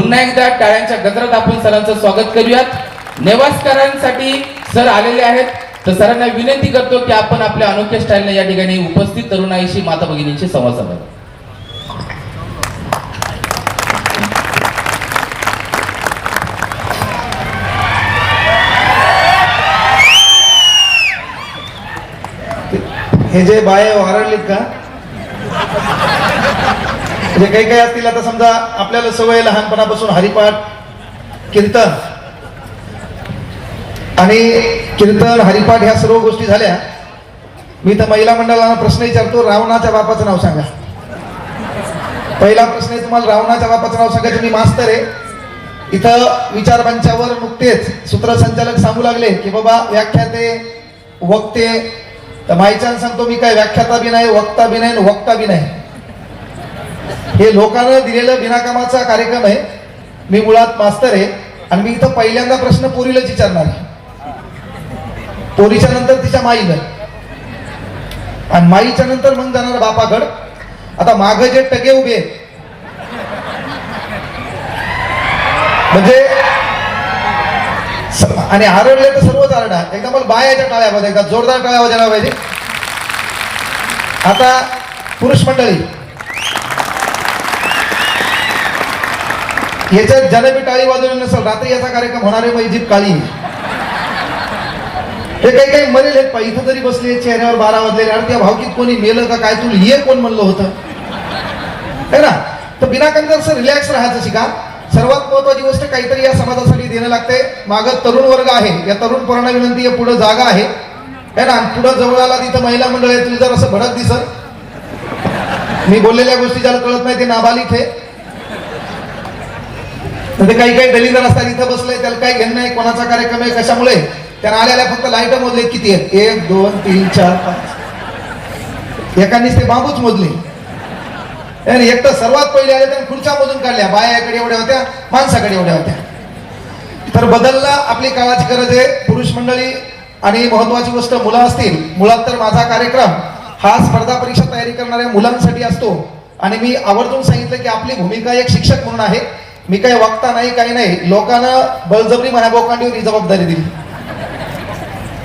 पुन्हा एकदा टाळ्यांच्या गजरात आपण सरांचं स्वागत करूयात. नेवासकरांसाठी सर आलेले आहेत. तर सरांना विनंती करतो की आपण आपल्या अनोख्या स्टाईलने या ठिकाणी उपस्थित तरुणाईशी माता भगिनींशी संवाद साधावा हे जे बाय वारडलीत का? म्हणजे काही काही असतील आता समजा आपल्याला सवय लहानपणापासून हरिपाठ कीर्तन. आणि कीर्तन हरिपाठ ह्या सर्व गोष्टी झाल्या. मी तर महिला मंडळाला प्रश्न विचारतो रावणाच्या बापाचं नाव सांगा. पहिला प्रश्न आहे तुम्हाला रावणाच्या बापाचं नाव सांगायचं मी मास्तर आहे. इथं विचारपंचावर नुकतेच सूत्रसंचालक सांगू लागले की बाबा व्याख्याते वक्ते. तर माईच्यानं सांगतो मी काय व्याख्याता बी नाही वक्ता बी नाही वक्ता बी नाही. हे लोकांना दिलेलं बिनाकामाचा कार्यक्रम आहे. मी मुळात मास्तर आहे आणि मी इथं पहिल्यांदा प्रश्न पोरीलाच विचारणार आहे. पोरीच्या नंतर तिच्या माईला आणि माईच्या नंतर मग जाणार बापाकड. आता माग जे टके उभे आहेत. म्हणजे आणि आरडले तर सर्वच आरडा एकदा मला बायाच्या टाळ्या पाहिजे एकदा जोरदार टाळ्या वाजायला पाहिजे. आता पुरुष मंडळी याच्यात जलेबी टाळी वाजवली नसेल रात्री याचा कार्यक्रम होणार आहे जीप काळी. हे काही काही मरेल आहेत पा इथं जरी बसले चेहऱ्यावर बारा वाजलेले अरे त्या भावकीत कोणी मेलं का काय तुला ये कोण म्हणलं होतं? है ना? तर बिनाकांत असं रिलॅक्स राहायचं शिका. सर्वात महत्वाची गोष्ट काहीतरी या समाजासाठी देणं लागते मागं तरुण वर्ग आहे. या तरुण पोरांना विनंती आहे पुढं जागा आहे. है ना? पुढं जवळ आला तिथं महिला मंडळ आहे तुला जर असं भडक दिसत. मी बोललेल्या गोष्टी ज्याला कळत नाही ते नाबालिक आहे. तर काही काही दलिंदर असतात इथं बसले त्याला काही घेणं नाही कोणाचा कार्यक्रम आहे कशामुळे? त्याला आलेल्या फक्त लाइट मोजले किती आहेत? एक दोन तीन चार पाच. एकानीच ते बांबूच मोजले. आणि एक तर सर्वात पहिले आले तर खुर्च्या मोजून काढल्या. बायाकडे एवढ्या होत्या माणसाकडे एवढ्या होत्या. तर बदलला आपली काळाची गरज आहे. पुरुष मंडळी आणि महत्वाची गोष्ट मुलं असतील. मुळात तर माझा कार्यक्रम हा स्पर्धा परीक्षा तयारी करणाऱ्या मुलांसाठी असतो. आणि मी आवर्जून सांगितलं की आपली भूमिका एक शिक्षक म्हणून आहे. मी काही वक्ता नाही काही नाही. लोकांना बळजबरी म्हणा बोकांडीवर ही जबाबदारी दिली.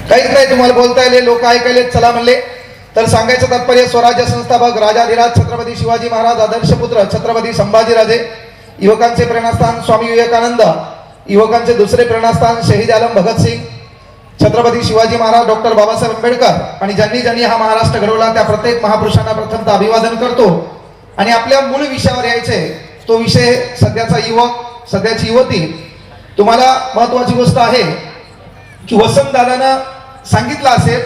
काहीच नाही तुम्हाला बोलता येईल लोक ऐकायले चला म्हणले. तर सांगायचं तात्पर्य स्वराज्य संस्थापक राजाधिराज छत्रपती शिवाजी महाराज आदर्श पुत्र छत्रपती संभाजीराजे युवकांचे प्रेरणास्थान स्वामी विवेकानंद युवकांचे दुसरे प्रेरणास्थान शहीद आलम भगतसिंग छत्रपती शिवाजी महाराज डॉक्टर बाबासाहेब आंबेडकर. आणि ज्यांनी ज्यांनी हा महाराष्ट्र घडवला त्या प्रत्येक महापुरुषांना प्रथमतः अभिवादन करतो. आणि आपल्या मूळ विषयावर यायचे तो विषय सध्याचा युवक सध्याची युवती तुम्हाला महत्वाची गोष्ट आहे की वसंत दादानं सांगितलं असेल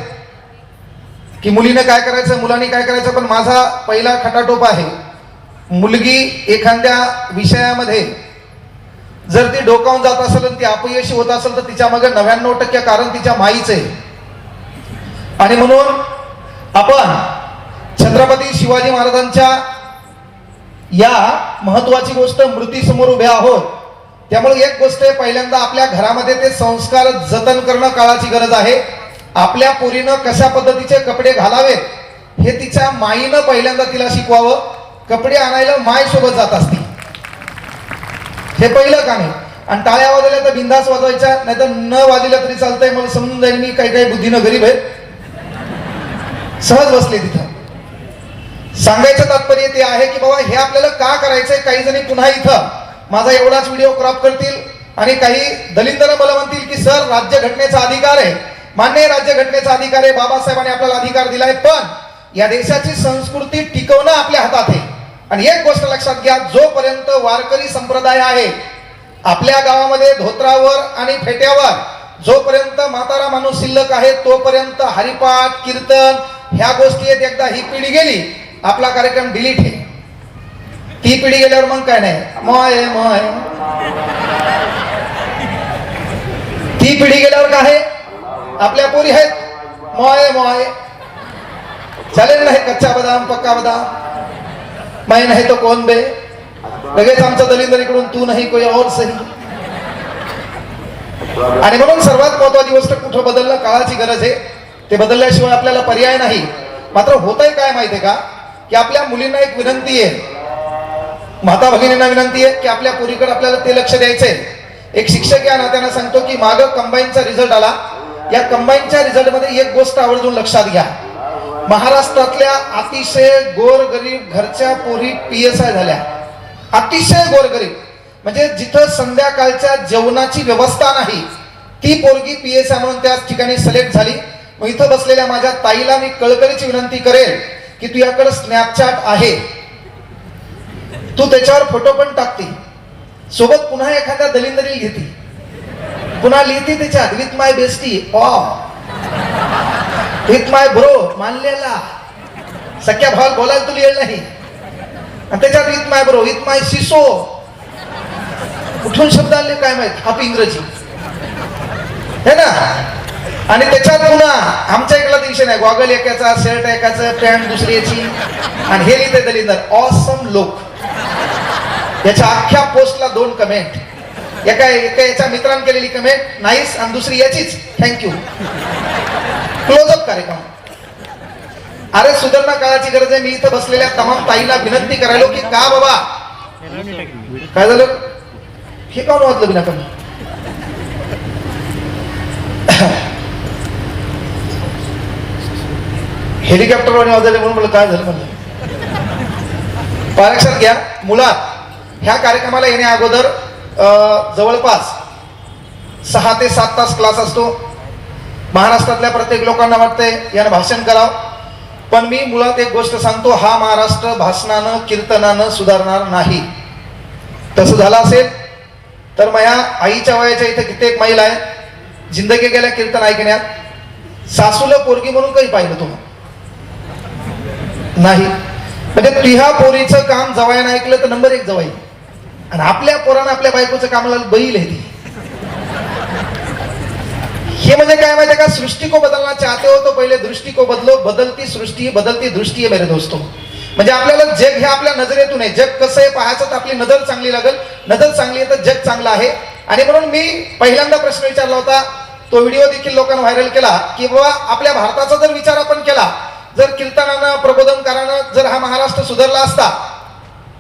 की मुलीने काय करायचं मुलांनी काय करायचं पण माझा पहिला खटाटोप आहे मुलगी एखाद्या विषयामध्ये जर ती डोकावून जात असेल आणि ती अपयशी होत असेल तर तिच्यामागे नव्याण्णव टक्के कारण तिच्या माईच आहे. आणि म्हणून आपण छत्रपती शिवाजी महाराजांच्या या महत्वाची गोष्ट मृतीसमोर उभ्या आहोत. त्यामुळे एक गोष्ट आहे पहिल्यांदा आपल्या घरामध्ये ते संस्कार जतन करणं काळाची गरज आहे. आपल्या पोरीनं कशा पद्धतीचे कपडे घालावेत हे तिच्या माईनं पहिल्यांदा तिला शिकवावं. कपडे आणायला माय सोबत जात असती. हे पहिलं काम आहे. आणि टाळ्या वाजवल्या तर बिंदास वाजवायच्या नाहीतर न वाजल्या तरी चालतंय. मला समजून जाईल मी काही काही बुद्धीनं गरीब आहे. सहज बसले तिथं. सांगायचं तात्पर्य ते आहे की बाबा हे आपल्याला का करायचंय? काही जणी पुन्हा इथं माझा एवढाच व्हिडिओ क्रॉप करतील आणि काही दलिंदर मला म्हणतील की सर राज्य घटनेचा अधिकार आहे. मान्य राज्य घटनेचा अधिकार आहे. बाबासाहेबांनी आपल्याला अधिकार दिलाय पण या देशाची संस्कृती टिकवणं आपल्या हातात आहे. आणि एक गोष्ट लक्षात घ्या जोपर्यंत वारकरी संप्रदाय आहे आपल्या गावामध्ये धोत्रावर आणि फेट्यावर जोपर्यंत म्हातारा माणूस शिल्लक आहे तोपर्यंत हरिपाठ कीर्तन ह्या गोष्टी आहेत. एकदा ही पिढी गेली आपला कार्यक्रम डिलीट आहे. ती पिढी गेल्यावर मग काय नाही. मय मय. ती पिढी गेल्यावर काय आहे? आपल्या पोरी आहेत. मय मय. चालेल ना हे कच्चा बदाम पक्का बदाम. मैं नाही तो कोण बे? लगेच आमच्या दलिंदरीकडून तू नाही कोई और सही. आणि म्हणून सर्वात महत्वाची गोष्ट कुठं बदलणं काळाची गरज आहे ते बदलल्याशिवाय आपल्याला पर्याय नाही. मात्र होतंय काय माहितीये का? की आपल्या मुलींना एक विनंती आहे. माता भगिनींना विनंती आहे की आपल्या पुरीकडे आपल्याला ते लक्ष द्यायचंय. एक शिक्षक या नात्यानं सांगतो की माग कंबाईनचा रिझल्ट आला. या कंबाईनच्या रिझल्टमध्ये एक गोष्ट आवर्जून लक्षात घ्या. महाराष्ट्रातल्या अतिशय गोरगरीब घरच्या पोरी पी एस आय झाल्या. अतिशय गोरगरीब. म्हणजे जिथं संध्याकाळच्या जेवणाची व्यवस्था नाही ती पोरगी पी एस आय म्हणून त्या ठिकाणी सिलेक्ट झाली. मग इथं बसलेल्या माझ्या ताईला मी कळकळीची विनंती करेल. की तुझ्याकडे स्नॅपचॅट आहे. तू त्याच्यावर फोटो पण टाकते. सोबत पुन्हा एखाद्या दलिंदरी घेते. पुन्हा लिहिते त्याच्यात with my bestie uh with my bro मानलेला. सख्या भावाला बोलायला तुला येईल नाही. आणि त्याच्यात with my bro with my सिसो कुठून शब्द आले काय माहीत? आप इंग्रजी. है ना? आणि त्याच्यात पुन्हा आमच्या इकडला विषय नाही गॉगल एकाचा शर्ट एकाचं पॅन्ट दुसरी याची आणि हे लिहिते दलिंदर ऑसम लोक याच्या अख्ख्या पोस्टला दोन कमेंट एका एका याच्या मित्रांनी केलेली कमेंट नाईस आणि दुसरी याचीच. थँक्यू क्लोजअप कार्यक्रम. अरे सुधारणा काळाची गरज आहे मी इथं बसलेल्या तमाम ताईला विनंती करायलो की का बाबा? काय झालं? हे का वाजलं बिना? कमी हेलिकॉप्टरवर वाजले म्हणून मला काय झालं म्हणलं? पालक्षात घ्या मुळात ह्या कार्यक्रमाला येण्या अगोदर जवळपास सहा ते सात तास क्लास असतो. महाराष्ट्रातल्या प्रत्येक लोकांना वाटतंय यानं भाषण करावं. पण मी मुळात एक गोष्ट सांगतो हा महाराष्ट्र भाषणानं कीर्तनानं सुधारणार नाही. तसं झालं असेल तर माझ्या आईच्या वयाच्या इथे कित्येक महिला आहे जिंदगी गेल्या कीर्तन ऐकण्यात. सासूला पोरगी म्हणून काही पाहिलं तुम्हाला. नाही. म्हणजे तुह्या पोरीचं काम जवायनं ऐकलं तर नंबर एक जवाई. आणि आपल्या पोरानं आपल्या बायकोचं कामाला बैल आहे ती. हे म्हणजे काय माहितीये का? सृष्टी को बदलना चाहते हो तो पहिले दृष्टी को बदलो बदलती सृष्टी बदलती दृष्टी आहे मेरे दोस्तो. म्हणजे आपल्याला जग हे आपल्या नजरेतून आहे. जग कसं आहे पाहायचं तर आपली नजर चांगली लागेल. नजर चांगली आहे तर जग चांगलं आहे. आणि म्हणून मी पहिल्यांदा प्रश्न विचारला होता तो व्हिडिओ देखील लोकांना व्हायरल केला की बाबा आपल्या भारताचा जर विचार आपण केला जर कीर्तनानं प्रबोधनकारानं जर हा महाराष्ट्र सुधारला असता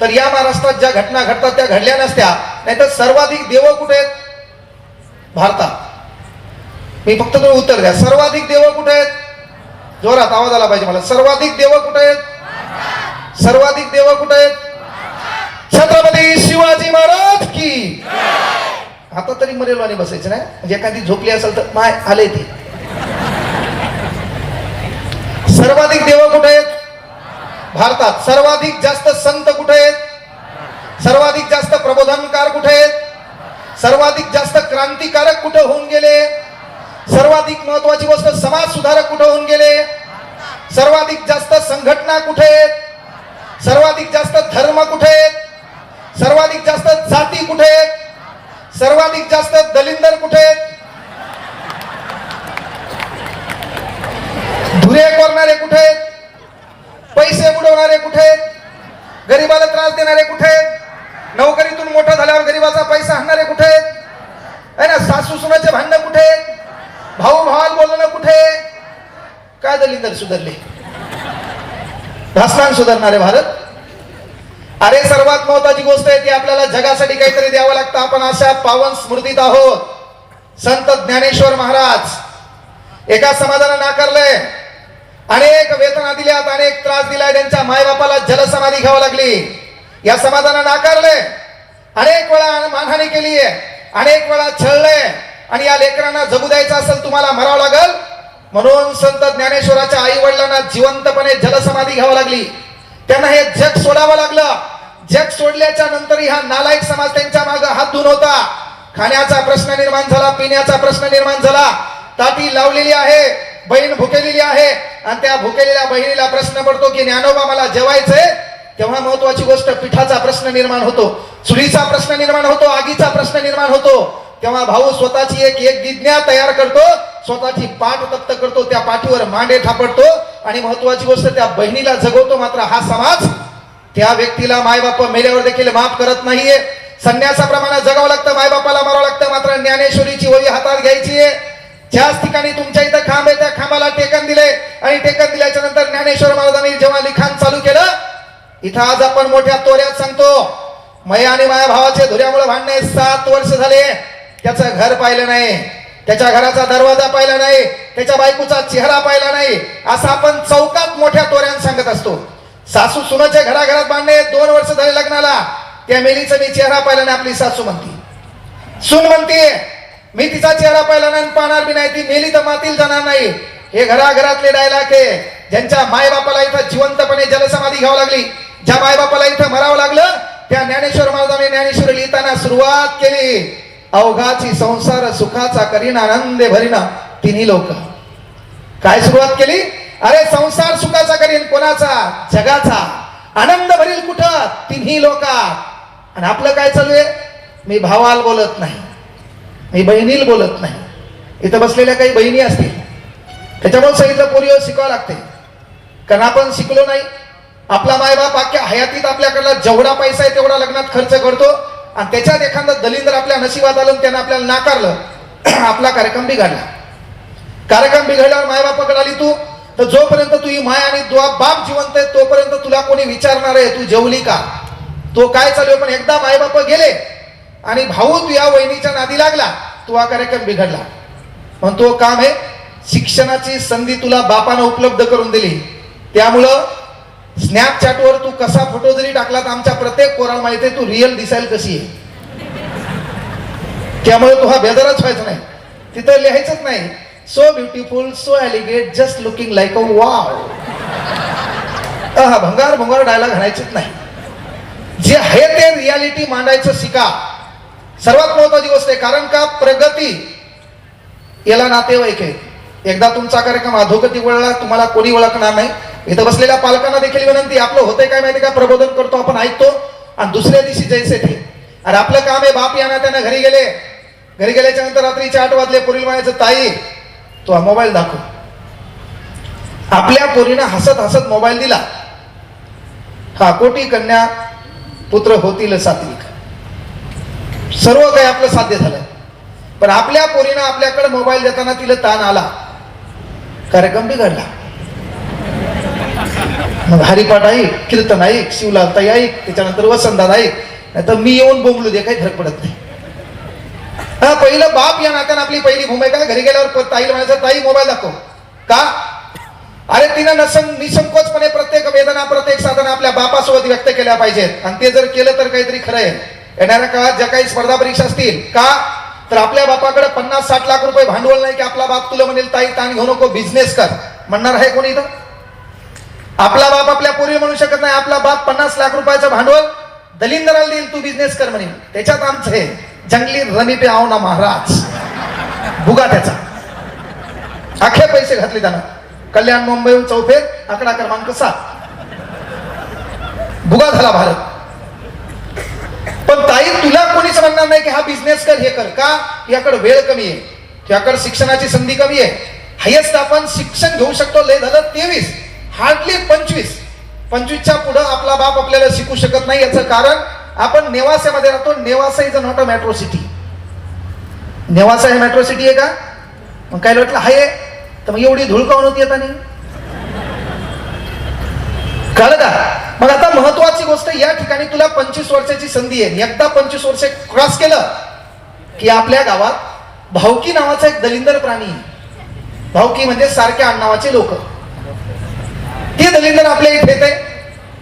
तर या महाराष्ट्रात ज्या घटना घडतात त्या घडल्या नसत्या. नाहीतर सर्वाधिक देव कुठे आहेत? भारतात. मी फक्त तुम्ही उत्तर द्या. सर्वाधिक देव कुठे आहेत? जोरात आवाज आला पाहिजे मला. सर्वाधिक देव कुठे आहेत? सर्वाधिक देव कुठे आहेत? छत्रपती शिवाजी महाराज की. आता तरी मरेल बसायचं नाही. म्हणजे एखादी झोपली असेल तर माय आले ती. सर्वाधिक देव कुठे आहेत? भारतात. सर्वाधिक जास्त संत कुठे आहेत? सर्वाधिक जास्त प्रबोधनकार कुठे आहेत? सर्वाधिक जास्त क्रांतिकारक कुठे होऊन गेले? सर्वाधिक महत्वाची गोष्ट समाज सुधारक कुठे होऊन गेले? सर्वाधिक जास्त संघटना कुठे आहेत? सर्वाधिक जास्त धर्म कुठे आहेत? सर्वाधिक जास्त जाती कुठे आहेत? सर्वाधिक जास्त दलिंदर कुठे आहेत धुरे करणारे कुठे आहेत पैसे बुडवणारे कुठे आहेत गरीबाला त्रास देणारे कुठे आहेत नोकरीतून मोठा झाल्यावर गरीबाचा पैसा आणणारे कुठे आहेत है ना सासू सुनाचे भांडणं कुठे आहेत भाऊ भावाला बोलणं कुठे आहे? दर सुधारले. सुधारणारे भारत. अरे सर्वात महत्वाची गोष्ट आहे ती आपल्याला जगासाठी काहीतरी द्यावं लागतं. आपण अशा पावन स्मृतीत आहोत. संत ज्ञानेश्वर महाराज एका समाजानं नाकारलंय. अनेक वेदना दिल्यात अनेक त्रास दिलाय. त्यांच्या मायबापाला जलसमाधी घ्यावी लागली. या समाजानं नाकारले अनेक वेळा मानहानी केली आहे अनेक वेळा छळलंय. आणि या लेकरांना जगू द्यायचं असेल तुम्हाला मरावं लागल? म्हणून संत ज्ञानेश्वराच्या आई वडिलांना जिवंतपणे जलसमाधी घ्यावी लागली. त्यांना हे जग सोडावं लागलं. जग सोडल्याच्या नंतर हा नालायक समाज त्यांच्या मागे हात धुवून होता. खाण्याचा प्रश्न निर्माण झाला पिण्याचा प्रश्न निर्माण झाला. ताटी लावलेली आहे बहीण भुकेलेली आहे. आणि त्या भुकेलेल्या बहिणीला प्रश्न पडतो की ज्ञानोबा मला जेवायचंय? तेव्हा महत्वाची गोष्ट पिठाचा प्रश्न निर्माण होतो. चुलीचा प्रश्न निर्माण होतो आगीचा प्रश्न निर्माण होतो. तेव्हा भाऊ स्वतःची एक एक विज्ञा तयार करतो. स्वतःची पाठ तप्त करतो त्या पाठीवर मांडे थापडतो आणि महत्वाची गोष्ट त्या बहिणीला जगवतो मात्र हा समाज. त्या व्यक्तीला मायबाप मेल्यावर देखील माफ करत नाहीये. संन्यासाप्रमाणे जगावं लागतं मायबापाला मारावं लागतं मात्र ज्ञानेश्वरीची वही हातात घ्यायची आहे. ज्याच ठिकाणी तुमच्या इथं खांब आहे त्या खांबाला टेकन दिले. आणि टेकन दिल्याच्या नंतर ज्ञानेश्वर महाराजांनी जेव्हा लिखाण चालू केलं इथं आज आपण मोठ्या तोऱ्यात सांगतो मया आणि माया भावाचे धुऱ्यामुळे भांडणे सात वर्ष झाले. त्याचं घर पाहिलं नाही. त्याच्या घराचा दरवाजा पाहिला नाही त्याच्या बायकोचा चेहरा पाहिला नाही असं आपण चौकात मोठ्या तोऱ्यानं सांगत असतो. सासू सुनाच्या घराघरात बांधणे दोन वर्ष झाले लग्नाला. त्या मेलीचा मी चेहरा पाहिला नाही आपली सासू म्हणते. सून म्हणते मी तिचा चेहरा पाहिला नाही पाहणार बी नाही ती मेली तर मातील जाणार नाही. हे घराघरातले डायलॉग हे ज्यांच्या मायबापाला इथं जिवंतपणे जलसमाधी घ्यावं लागली ज्या मायबापाला इथं मरावं लागलं त्या ज्ञानेश्वर महाराजांनी ज्ञानेश्वर लिहिताना सुरुवात केली. अवघाची संसार सुखाचा करीन आनंदे भरीना तिन्ही लोक. काय सुरुवात केली? अरे संसार सुखाचा करीन कोणाचा? जगाचा. आनंद भरील कुठं? तिन्ही लोकात आणि आपलं काय चालू आहे? मी भावाल बोलत नाही. मी बहिणीला बोलत नाही. इथं बसलेल्या काही बहिणी असतील. त्याच्यामुळे सांगितलं पोलिओ शिकावं लागते. कारण आपण शिकलो नाही. आपला मायबाप अख्ख्या हयातीत आपल्याकडला जेवढा पैसा आहे तेवढा लग्नात खर्च करतो. आणि त्याच्यात एखादा दलिंदर आपल्या नशिबात आलं त्यानं आपल्याला नाकारलं आपला कार्यक्रम बिघडला. कार्यक्रम बिघडल्यावर मायबापाकडे आली तू तर जोपर्यंत तू ही माय आणि बाप जिवंत आहे तोपर्यंत तुला कोणी विचारणार आहे तू जेवली का? तो काय चालू आहे? पण एकदा मायबाप गेले आणि भाऊ तू या वहिनीच्या नादी लागला तू हा कार्यक्रम बिघडला. पण तो काम आहे शिक्षणाची संधी तुला बापानं उपलब्ध करून दिली. त्यामुळं स्नॅपचॅटवर तू कसा फोटो जरी टाकला तर आमच्या प्रत्येक पोराला माहिती आहे तू रिअल दिसायला कशी आहे? त्यामुळे तू हा बेदारच व्हायचा नाही. तिथं लिहायचंच नाही. So beautiful so elegant just looking like a wow हा भंगार भंगार डायलॉग घालायचंच नाही. जे आहे ते रियालिटी मांडायचं शिका. सर्वात महत्वाची गोष्ट आहे कारण का? प्रगती. याला नातेवाईक आहे एकदा तुमचा कार्यक्रम अधोगती वळला तुम्हाला कोणी ओळखणार नाही. इथं बसलेल्या पालकांना देखील विनंती आपलं होतंय काय माहिती का? प्रबोधन करतो आपण ऐकतो. आणि दुसऱ्या दिवशी जैसे ते अरे आपलं काम आहे बाप या त्यानं घरी गेले. घरी गेल्याच्यानंतर रात्रीचे आठ वाजले पुरील म्हणायचं ताई तो हा मोबाईल दाखव. आपल्या पोरीनं हसत हसत मोबाईल दिला. हा कोटी कन्या पुत्र होतील सात्विक सर्व काही आपलं साध्य झालं पण आपल्या पोरीनं आपल्याकडे मोबाईल देताना तिला ताण आला. कार्यक्रम बिघडला. मग हरिपाठ ऐक कीर्तन ऐक शिवलालताई ऐक त्याच्यानंतर वसंतदादा ऐक नाही तर मी येऊन बोंबलू दे काही फरक पडत नाही. हा पहिलं बाप या नात्यानं आपली पहिली भूमिका घरी गेल्यावर ताईला म्हणायचं ताई मोबाईल दाखव. का? अरे तिनं नसं निसंकोचपणे प्रत्येक वेदना प्रत्येक साधना आपल्या बापासोबत व्यक्त केल्या पाहिजेत. आणि ते जर केलं तर काहीतरी खरं आहे. येणाऱ्या काळात ज्या काही स्पर्धा परीक्षा असतील का? तर आपल्या बापाकडे पन्नास साठ लाख रुपये भांडवल नाही की आपला बाप तुला म्हणेल ताई ताण घेऊ नको बिझनेस कर. म्हणणार आहे कोणी इथं? आपला बाप आपल्या पूर्वी म्हणू शकत नाही. आपला बाप पन्नास लाख रुपयाचं भांडवल दलिंदराला देईल तू बिझनेस कर म्हणेल त्याच्यात आमचं हे जंगली रमी पे आव ना महाराज. बुगा त्याचा. अखे पैसे घातले त्यानं. कल्याण मुंबई चौफेर आकडा क्रमांक सात. बुगा झाला भारत. पण ताई तुला कोणीच म्हणणार नाही की हा बिझनेस कर हे कर. का? याकडे वेळ कमी आहे. याकडे शिक्षणाची संधी कमी आहे. हायेस्ट आपण शिक्षण घेऊ शकतो. लय झालं तेवीस. हार्डली पंचवीस. पंचवीसच्या पुढं आपला बाप आपल्याला शिकू शकत नाही याचं कारण आपण नेवास्यामध्ये राहतो. Nevasa is not a metro city Nevasa हे मेट्रो सिटी आहे का? मग काय वाटलं हाय. तर मग एवढी धूळ काऊन होती येताना कळलं का? मग आता महत्वाची गोष्ट या ठिकाणी तुला पंचवीस वर्षाची संधी आहे. एकदा पंचवीस वर्ष क्रॉस केलं की आपल्या गावात भावकी नावाचा एक दलिंदर प्राणी आहे. भावकी म्हणजे सारख्या आडनावाचे लोक. ते दलिंदर आपल्या इथे येते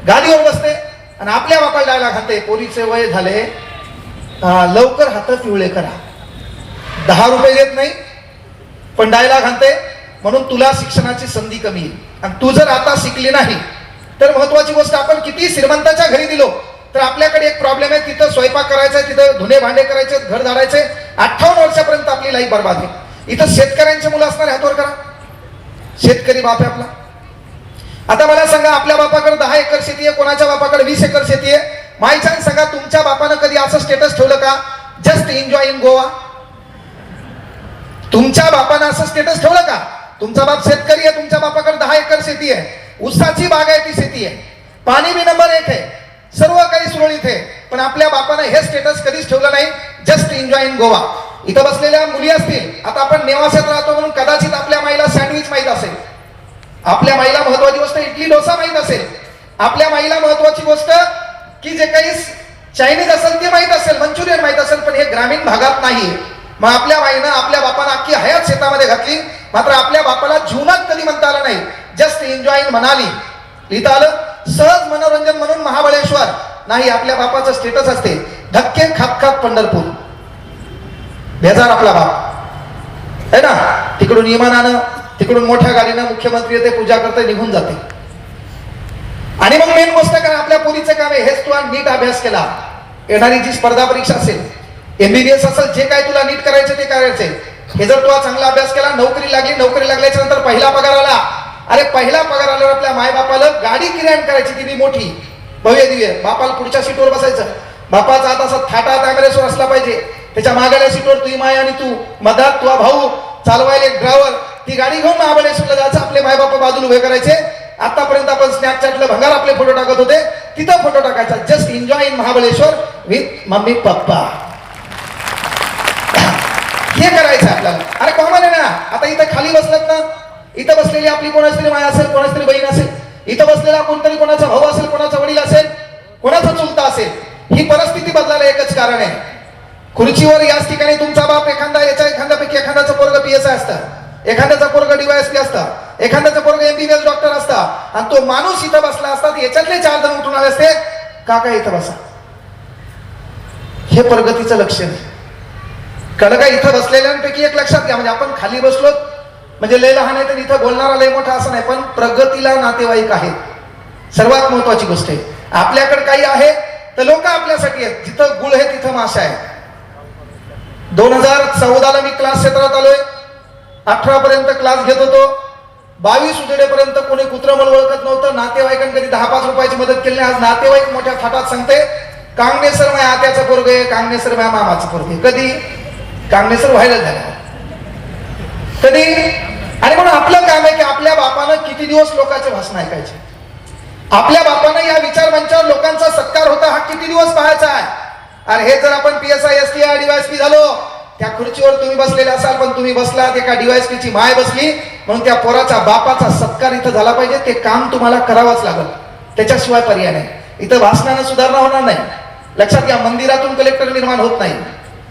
गाडीवर बसते आणि आपल्या बापाला डायला खाते पोरीचे वय झाले लवकर हात पिवळे करा. दहा रुपये देत नाही पण डायला घालते म्हणून तुला शिक्षणाची संधी कमी आहे. आणि तू जर आता शिकली नाही तर महत्वाची गोष्ट आपण किती श्रीमंताच्या घरी दिलो तर आपल्याकडे एक प्रॉब्लेम आहे तिथं स्वयंपाक करायचा आहे तिथं धुणे भांडे करायचे घर झाडायचे अठ्ठावन्न वर्षापर्यंत आपली लाईफ बर्बाद आहे इथं शेतकऱ्यांचे मुलं असणार हातवर करा. शेतकरी बाप आहे आपला. आता मला सांगा आपल्या बापाकडे दहा एकर शेती आहे कोणाच्या बापाकडे वीस एकर शेती आहे? मायचान सांगा तुमच्या बापानं कधी असं स्टेटस ठेवलं का? जस्ट एन्जॉय इन गोवा तुमच्या बापानं असं स्टेटस ठेवलं का? तुमचा बाप शेतकरी आहे तुमच्या बापाकडे दहा एकर शेती आहे. ऊसाची बागायती शेती आहे. पाणी बी नंबर एक आहे. सर्व काही सुरळीत आहे. पण आपल्या बापानं हे स्टेटस कधीच ठेवलं नाही. जस्ट एन्जॉय इन गोवा इथं बसलेल्या मुली असतील आता आपण नेवासात राहतो म्हणून कदाचित आपल्या माईला सँडविच माहीत असेल. आपल्या माईला महत्वाची गोष्ट इडली डोसा माहीत असेल. आपल्या माईला महत्वाची गोष्ट की जे काही चायनीज असेल ते माहीत असेल मंचुरियन माहीत असेल पण हे ग्रामीण भागात नाही. मग आपल्या माईनं आपल्या बापानं अख्खी हयात शेतामध्ये घातली. मात्र आपल्या बापाला जीवनात कधी म्हणता आलं नाही. जस्ट एन्जॉय इन म्हणाली लिहिता आलं सहज मनोरंजन म्हणून महाबळेश्वर. नाही आपल्या बापाचं स्टेटस असते. धक्के खात खात पंढरपूर. बेजार आपला बाप. है ना? तिकडून विमानानं तिकडून मोठ्या गाडीनं मुख्यमंत्री येते पूजा करते निघून जाते. आणि मग मेन गोष्ट काय आपल्या पोलीचं काम आहे हेच तू नीट अभ्यास केला. येणारी जी स्पर्धा परीक्षा असेल एमबीबीएस असेल जे काय तुला नीट करायचं ते करायचंय हे जर तुला चांगला अभ्यास केला नोकरी लागली नोकरी लागल्याच्या नंतर पहिला पगार आला. अरे पहिला पगार आल्यावर आपल्या मायबापाला गाडी किरायण करायची ती मोठी. भव्य दिव्य. बापाला पुढच्या सीटवर बसायचं. बापाचा आता असा थाटा वर असला पाहिजे. त्याच्या मागाल्या सीटवर तुझी माय आणि तू. मधात तुझा भाऊ. चालवायला एक ड्रायव्हर ती गाडी घेऊन महाबळेश्वरला जायचं आपले मायबापा बाजूला उभे करायचे. आतापर्यंत आपण स्नॅपचॅटला भंगार आपले फोटो टाकत होते. तिथं फोटो टाकायचा. Just enjoy in Mahabaleshwar with mummy papa. हे करायचं आपल्याला. अरे कॉमन आहे ना. आता इथं खाली बसलात ना. इथं बसलेली आपली कोणाची तरी माय असेल कोणाची तरी बहीण असेल. इथं बसलेला कोणतरी कोणाचा भाऊ असेल कोणाचा वडील असेल कोणाचा चुलता असेल ही परिस्थिती बदलायला एकच कारण आहे. खुर्चीवर याच ठिकाणी तुमचा बाप एखादा याचा एखाद्यापैकी एखाद्याचं पोरग पी एस असतं. एखाद्याचा पोरग डीवायएसपी असतं एखाद्याचा पोरग एमबीबीएस डॉक्टर असता आणि तो माणूस इथं बसला असता याच्यातले चार जण उठून आले असते काका इथं बसा. हे प्रगतीचं लक्षण आहे. कळलं का इथं बसलेल्यांपैकी एक लक्षात घ्या म्हणजे आपण खाली बसलो म्हणजे लय लहान आहे तर इथं बोलणारा लय मोठा असं नाही पण प्रगतीला नातेवाईक आहेत सर्वात महत्वाची गोष्ट आहे. आपल्याकडे काही आहे तर लोक आपल्यासाठी आहेत. जिथं गुळ आहे तिथं माशा आहे दोन हजार चौदाला मी क्लास क्षेत्रात आलोय. अठरा पर्यंत क्लास घेत होतो. बावीस उजेडेपर्यंत कोणी कुत्रमल ओळखत नव्हतं. नातेवाईकांनी कधी दहा पाच रुपयाची मदत केली आज नातेवाईक मोठ्या थाटात सांगते कांगणेसर माझ्या आत्याचं पोरग आहे. कांगणेसर माझ्या मामाचं पोरग आहे. कधी? कांगणेसर व्हायरल झाला कधी? आणि म्हणून आपलं काम आहे की आपल्या बापानं किती दिवस लोकांचे भाषण ऐकायचे? आपल्या बापानं या विचार मंचावर लोकांचा सत्कार होता. हा किती दिवस पाहायचा आहे? अरे हे जर आपण P S I S T I DYSP झालो त्या खुर्चीवर तुम्ही बसलेले असाल पण तुम्ही बसलात एका DYSP ची माय बसली म्हणून त्या पोराच्या बापाचा सत्कार इथं झाला पाहिजे. ते काम तुम्हाला करावंच लागल. त्याच्याशिवाय पर्याय नाही. इथं भाषणानं सुधारणा होणार नाही. लक्षात घ्या मंदिरातून कलेक्टर निर्माण होत नाही.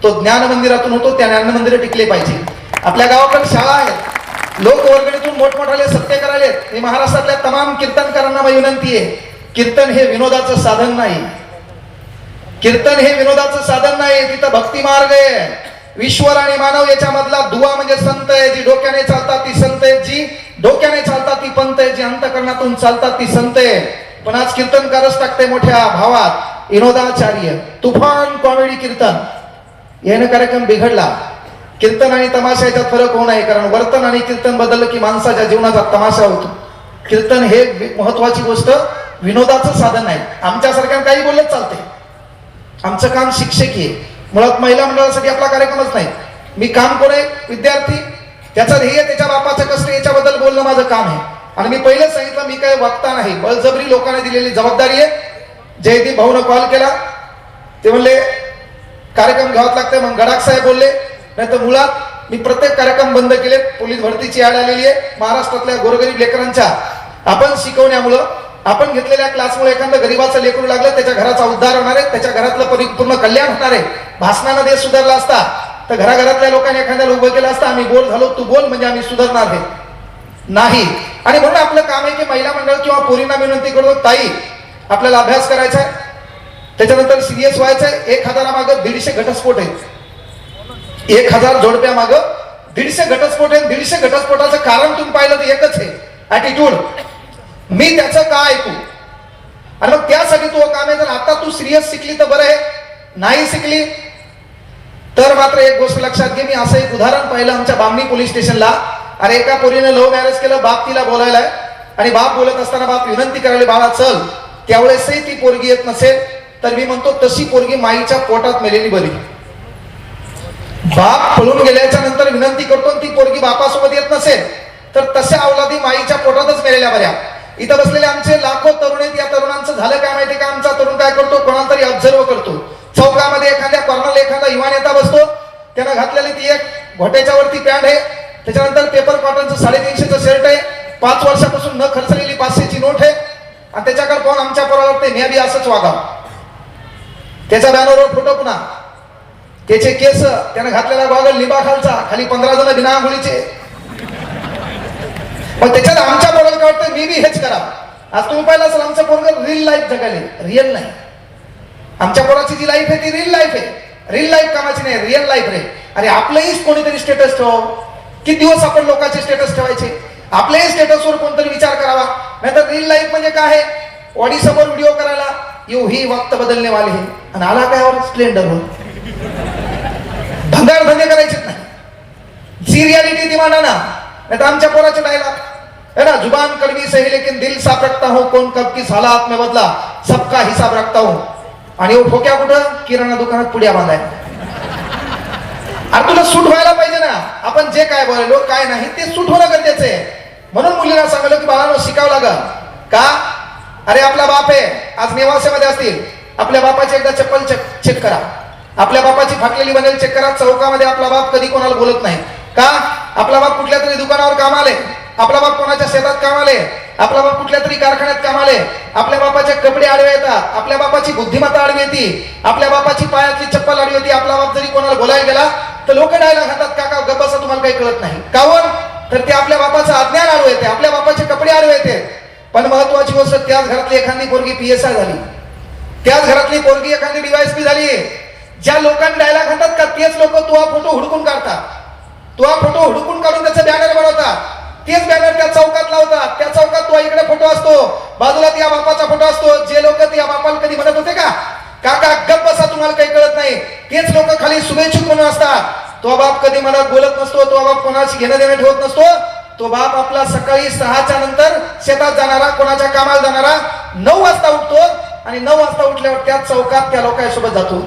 तो ज्ञान मंदिरातून होतो त्या ज्ञान मंदिर टिकले पाहिजे. आपल्या गावाकडे शाळा आहेत लोक वर्गणीतून मोठमोठाले सत्य करायले मी महाराष्ट्रातल्या तमाम कीर्तनकारांना माझी विनंती आहे. कीर्तन हे विनोदाचं साधन नाही. कीर्तन हे विनोदाचं साधन नाही. तिथं भक्ती मार्ग आहे. ईश्वर आणि मानव याच्यामधला दुवा म्हणजे संत आहे जी डोक्याने चालतात ती संत आहे जी डोक्याने चालतात ती पंत आहे जी अंतकरणातून चालतात ती संत आहे. पण आज कीर्तनकारच टाकते मोठ्या भावात विनोदाचार्य तुफान कॉमेडी कीर्तन. यानं कार्यक्रम बिघडला. कीर्तन आणि तमाशा याच्यात फरक होऊ नये कारण वर्तन आणि कीर्तन बदललं की माणसाच्या जीवनाचा तमाशा होतो. कीर्तन हे महत्वाची गोष्ट विनोदाचं साधन आहे आमच्यासारख्या काही बोलत चालते. आमचं काम शिक्षकी आहे. मुळात महिला मंडळासाठी आपला कार्यक्रमच नाही. मी काम कोण? आहे विद्यार्थी. त्याचं ध्येय त्याच्या बापाचं कष्ट याच्याबद्दल बोलणं माझं काम आहे. आणि मी पहिलेच सांगितलं मी काही वक्ता नाही. बळजबरी लोकांना दिलेली जबाबदारी आहे. जयदीप भाऊनं कॉल केला. ते म्हणले कार्यक्रम घ्यावाच लागतंय. मग गडाख साहेब बोलले नाही तर मुळात मी प्रत्येक कार्यक्रम बंद केले पोलीस भरतीची ऍड आलेली आहे. महाराष्ट्रातल्या गोरगरीब लेकरांच्या आपण शिकवण्यामुळं आपण घेतलेल्या क्लासमुळे एखादं गरीबाचं लेकरू लागलं त्याच्या घराचा उद्धार होणार आहे. त्याच्या घरातलं परिपूर्ण कल्याण होणार आहे. भाषणानं देश सुधारला असता तर घराघरातल्या लोकांनी एखाद्याला उभं केलं असतं आम्ही बोल झालो तू बोल म्हणजे आम्ही सुधारणार आहे नाही. आणि म्हणून आपलं काम आहे की महिला मंडळ किंवा पोरींना विनंती करतो ताई आपल्याला अभ्यास करायचा आहे. त्याच्यानंतर सिरियस व्हायचंय एक हजारामागं दीडशे घटस्फोट आहेत. एक हजार जोडप्या मागं दीडशे घटस्फोट आहेत. दीडशे घटस्फोटाचं कारण तुम्ही पाहिलं तर एकच आहे. ऍटिट्यूड मी त्याचं का ऐकू? आणि मग त्यासाठी तू काम आहे. जर आता तू सिरियस शिकली तर बरं आहे. नाही शिकली तर मात्र एक गोष्ट लक्षात घे मी असं एक उदाहरण पाहिलं आमच्या बामणी पोलीस स्टेशनला. अरे एका पोरीने लव्ह मॅरेज केलं बाप तिला बोलायला. आणि बाप बोलत असताना बाप विनंती करायला बाळा चल. त्यावेळेसही ती पोरगी येत नसेल तर मी म्हणतो तशी पोरगी माईच्या पोटात मेलेली बरी. बाप पळून गेल्याच्यानंतर विनंती करतो ती पोरगी बापासोबत येत नसेल तर तशा अवलादी माईच्या पोटातच मेलेल्या बऱ्या. इथं बसलेले आमचे लाखो तरुण आहेत. या तरुणांचं झालं काय माहिती का? आमचा तरुण काय करतो? कोणाला तरी ऑब्झर्व करतो. चौकामध्ये एखाद्या कॉर्नरला एखादा युवा नेता बसतो. त्यानं घातलेली ती एक घोट्याच्या वरती पॅन्ट आहे. त्याच्यानंतर पेपर कॉटनचं साडेतीनशेचं शर्ट आहे. पाच वर्षापासून न खर्चलेली पाचशेची नोट आहे. आणि त्याच्याकडे पाहून आमच्या पोराला ते मी असंच वागाव. त्याच्या बॅनरवर फोटो पुन्हा. त्याचे केस त्यानं घातलेला गॉगल लिंबा खालचा खाली पंधरा जण बिना आंघोळीचे. पण त्याच्यात आमच्या पोराला काय वाटतं मी बी हेच करा आज तुम्ही पाहिलं असेल आमचं पोरग रिअल लाईफ जगाले रिअल नाही. आमच्या पोराची जी लाईफ आहे ती रिअल लाईफ आहे. रिअल लाईफ कामाची नाही रिअल लाईफ रे. अरे आपलंहीच कोणीतरी स्टेटस ठेव किती दिवस आपण लोकांचे स्टेटस ठेवायचे? आपल्याही स्टेटसवर कोणतरी विचार करावा. नाहीतर रिअल लाईफ म्हणजे काय आहे? ऑडी समोर व्हिडिओ करायला येऊ ही वक्त बदलणे वाले हे आणि आला काय स्प्लेंडर स्प्लेंडरवर भंगार धंदे करायचे नाही. जी रियालिटी ती म्हणा ना. नाही तर आमच्या पोराचे डायला है ना? जुबान कड़वी सही लेकिन दिल साफ रखता हूँ कौन कब किस हालात में बदला। सबका हिसाब रखता हूँ. आणि हो फोक्या कुठं? किराणा दुकानात पुड्या बांधाय. अरे तुला सूट व्हायला पाहिजे ना. आपण जे काय बोललो काय नाही ते सूट होणं गरजेचं आहे. म्हणून मुलीला सांगलो की बाळांना शिकावं लागल. का? अरे आपला बाप आहे. आज नेवासेमध्ये असतील. आपल्या बापाची एकदा चप्पल चेक चेक करा. आपल्या बापाची फाटलेली बनेल चेक करा. चौकामध्ये आपला बाप कधी कोणाला बोलत नाही. का? आपला बाप कुठल्या तरी दुकानावर काम आले आपला बाप कोणाच्या शेतात काम आले आपला बाप कुठल्या तरी कारखान्यात कामाले आपल्या बापाचे कपडे आडवे येतात. आपल्या बापाची बुद्धिमत्ता आडवी येते. आपल्या बापाची पायातली चप्पल आडवी येते. आपला बाप जरी कोणाला बोलायला गेला तर लोक डायला खातात काका गप्पाचा तुम्हाला काही कळत नाही. कावर तर ते आपल्या बापाचं अज्ञान आडू येते. आपल्या बापाचे कपडे आडवे येते. पण महत्वाची गोष्ट त्याच घरातली एखादी पोरगी पी एस आय झाली. त्याच घरातली पोरगी एखादी डीवायएसपी झाली. ज्या लोकांनी डायला खातात का तेच लोक तो फोटो हुडकून काढतात. तुहा फोटो हुडकून काढून त्याचं बॅनर बनवतात. तेच बॅनर त्या चौकात लावतात. त्या चौकात तो इकडे फोटो असतो. बाजूला त्या बापाचा फोटो असतो. जे लोक त्या बापाला कधी म्हणत होते का? काका गप बसा तुम्हाला काही कळत नाही. तेच लोक खाली शुभेच्छुक म्हणून असतात. तो बाप कधी मनात बोलत नसतो तो बाप कोणाशी घेणं देणं ठेवत नसतो. तो बाप आपला सकाळी सहाच्या नंतर शेतात जाणारा कोणाच्या कामाला जाणारा नऊ वाजता उठतो आणि नऊ वाजता उठल्यावर त्या चौकात त्या लोकांसोबत जातो.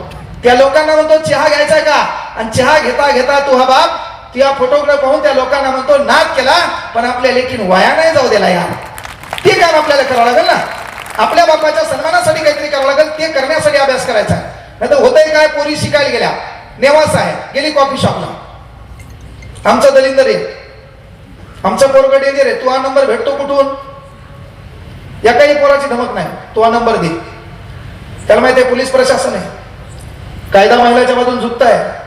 त्या लोकांना म्हणतो चहा घ्यायचा का? आणि चहा घेता घेता तो हा बाप त्या फोटोग्राफ पाहून त्या लोकांना म्हणतो नाच केला पण आपल्या लेखीन वाया नाही जाऊ दिला यार. ते काम आपल्याला करावं लागेल ना? आपल्या बापाच्या सन्मानासाठी काहीतरी करावं लागेल ते करण्यासाठी अभ्यास करायचा नाही तर होतंय काय? पोरी शिकायला गेल्या. नेवास आहे गेली कॉफी शॉपला आमचं दलिंदर आहे. आमचं पोरग डेंजर आहे. तू हा नंबर भेटतो कुठून? या काही पोराची धमक नाही. तू हा नंबर दे. त्याला माहिती आहे पोलीस प्रशासन आहे. कायदा महिलाच्या बाजून झुकताय.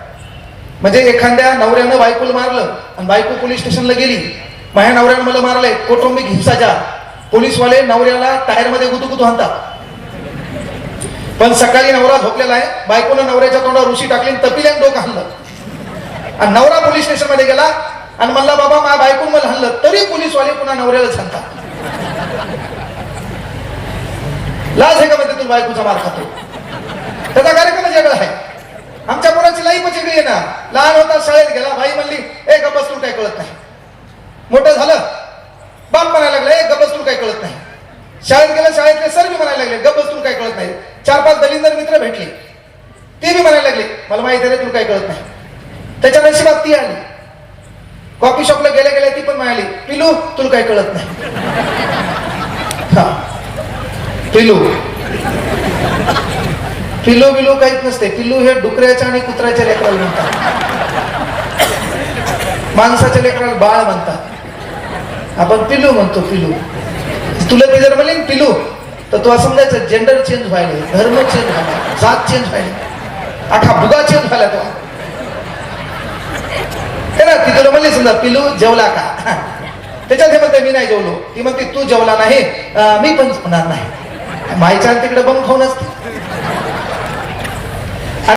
म्हणजे एखाद्या नवऱ्यानं बायकोला मारलं आणि बायको पोलीस स्टेशनला गेली. माझ्या नवऱ्यानं मला मारलंय कौटुंबिक हिंसाचार पोलीसवाले नवऱ्याला टायरमध्ये गुतुगुतू पण सकाळी नवरा झोपलेला आहे बायकोनं नवऱ्याच्या तोंडावर ऋषी टाकली आणि तपिल्यानं डोकं हल्लं आणि नवरा पोलीस स्टेशनमध्ये गेला आणि म्हणला बाबा माझ्या बायकून मला हल्लं तरी पोलीसवाले पुन्हा नवऱ्याला सांगतात. लाज आहे का म्हणते तू बायकोचा मार खातो? त्याचा कार्यक्रम वेगळा आहे. आमच्या मुलाची लाईफच वेगळी आहे ना. लहान होता शाळेत गेला भाई म्हणली ए गबस तू काय कळत नाही. मोठं झालं. बाप म्हणायला लागलं ए गबस तू काय कळत नाही. शाळेत गेलं शाळेतले सर मी म्हणायला लागले गबस तू काय कळत नाही. चार पाच दलिंदर मित्र भेटले. ते मी म्हणायला लागले मला माहिती आहे तू तुला काय कळत नाही. त्याच्या नशिबात ती आली. कॉफी शॉपला गेल्या गेल्या ती पण म्हणाली पिलू तुला काय कळत नाही. हा. पिलू. पिल्लो बिलू काहीच नसते. पिल्लू हे डुकऱ्याच्या आणि कुत्र्याच्या लेकराला म्हणतात. माणसाच्या लेकराला बाळ म्हणतात. आपण पिल्लू म्हणतो पिल्लू. तुला ती जर म्हणले पिलू तर तुला समजायचं जेंडर चेंज व्हायला धर्म चेंज व्हायला जात चेंज व्हायला आठा बुगा चेंज व्हायला तो. ना ती तुला म्हणली समजा पिलू जेवला का? त्याच्यात हे म्हणते मी नाही जेवलो. ती म्हणते तू जेवला नाही. मी पण होणार नाही. माईच्या तिकडे बंग खाऊन असते.